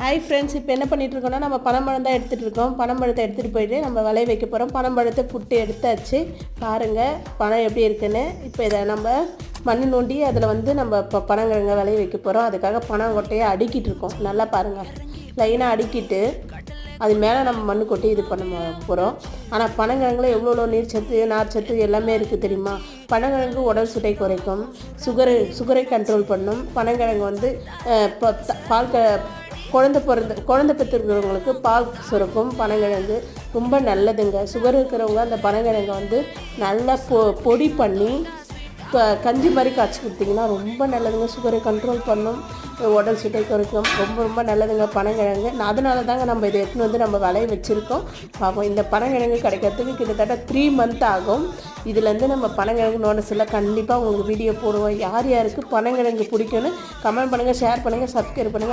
Hi friends இப்போ என்ன பண்ணிட்டுருக்கோம்னா நம்ம பனம்பழம் தான் எடுத்துகிட்டு இருக்கோம் பனம்பழத்தை எடுத்துகிட்டு போயிட்டு நம்ம விளைய வைக்க போகிறோம் பனம்பழத்தை புட்டு எடுத்தாச்சு. பாருங்கள் பணம் எப்படி இருக்குன்னு. இப்போ இதை நம்ம மண் நோண்டி அதில் வந்து நம்ம இப்போ பனங்கிழங்க விளைய வைக்க போகிறோம் அதுக்காக பனங்கொட்டையை அடுக்கிட்டு இருக்கோம் நல்லா பாருங்கள் லைனாக அடுக்கிட்டு அது மேலே நம்ம மண்ணு கொட்டி இது பண்ண போகிறோம் ஆனால் பனங்கிழங்குல எவ்வளோ எவ்வளோ நீர் சத்து நார் சத்து எல்லாமே இருக்குது தெரியுமா? பனங்கிழங்கு உடல் சுட்டை குறைக்கும். சுகரு சுகரை கண்ட்ரோல் பண்ணும். பனங்கிழங்கு வந்து இப்போ பால் க குழந்த பிறந்த குழந்த பெற்றிருக்கிறவங்களுக்கு பால் சுரக்கும் பனங்கிழங்கு ரொம்ப நல்லதுங்க. சுகர் இருக்கிறவங்க அந்த பனங்கிழங்கை வந்து நல்லா பொ பொடி பண்ணி க- கஞ்சி மாதிரி காய்ச்சி கொடுத்தீங்கன்னா ரொம்ப நல்லதுங்க. சுகரை கண்ட்ரோல் பண்ணும். உடல் சுட்டை குறைக்கும். ரொம்ப ரொம்ப நல்லதுங்க பனங்கிழங்கு. அதனால தாங்க நம்ம இதை எடுத்துன்னு வந்து நம்ம விளைய வச்சுருக்கோம். பார்ப்போம். இந்த பனங்கிழங்கு கிடைக்கிறதுக்கு கிட்டத்தட்ட த்ரீ மந்த் ஆகும். இதுலேருந்து நம்ம பனங்கிழங்கு நோட்டஸில் கண்டிப்பாக உங்களுக்கு வீடியோ போடுவோம். யார் யாருக்கு பனங்கிழங்கு பிடிக்கும்னு கமெண்ட் பண்ணுங்கள் ஷேர் பண்ணுங்கள் சப்ஸ்கிரைப் பண்ணுங்கள்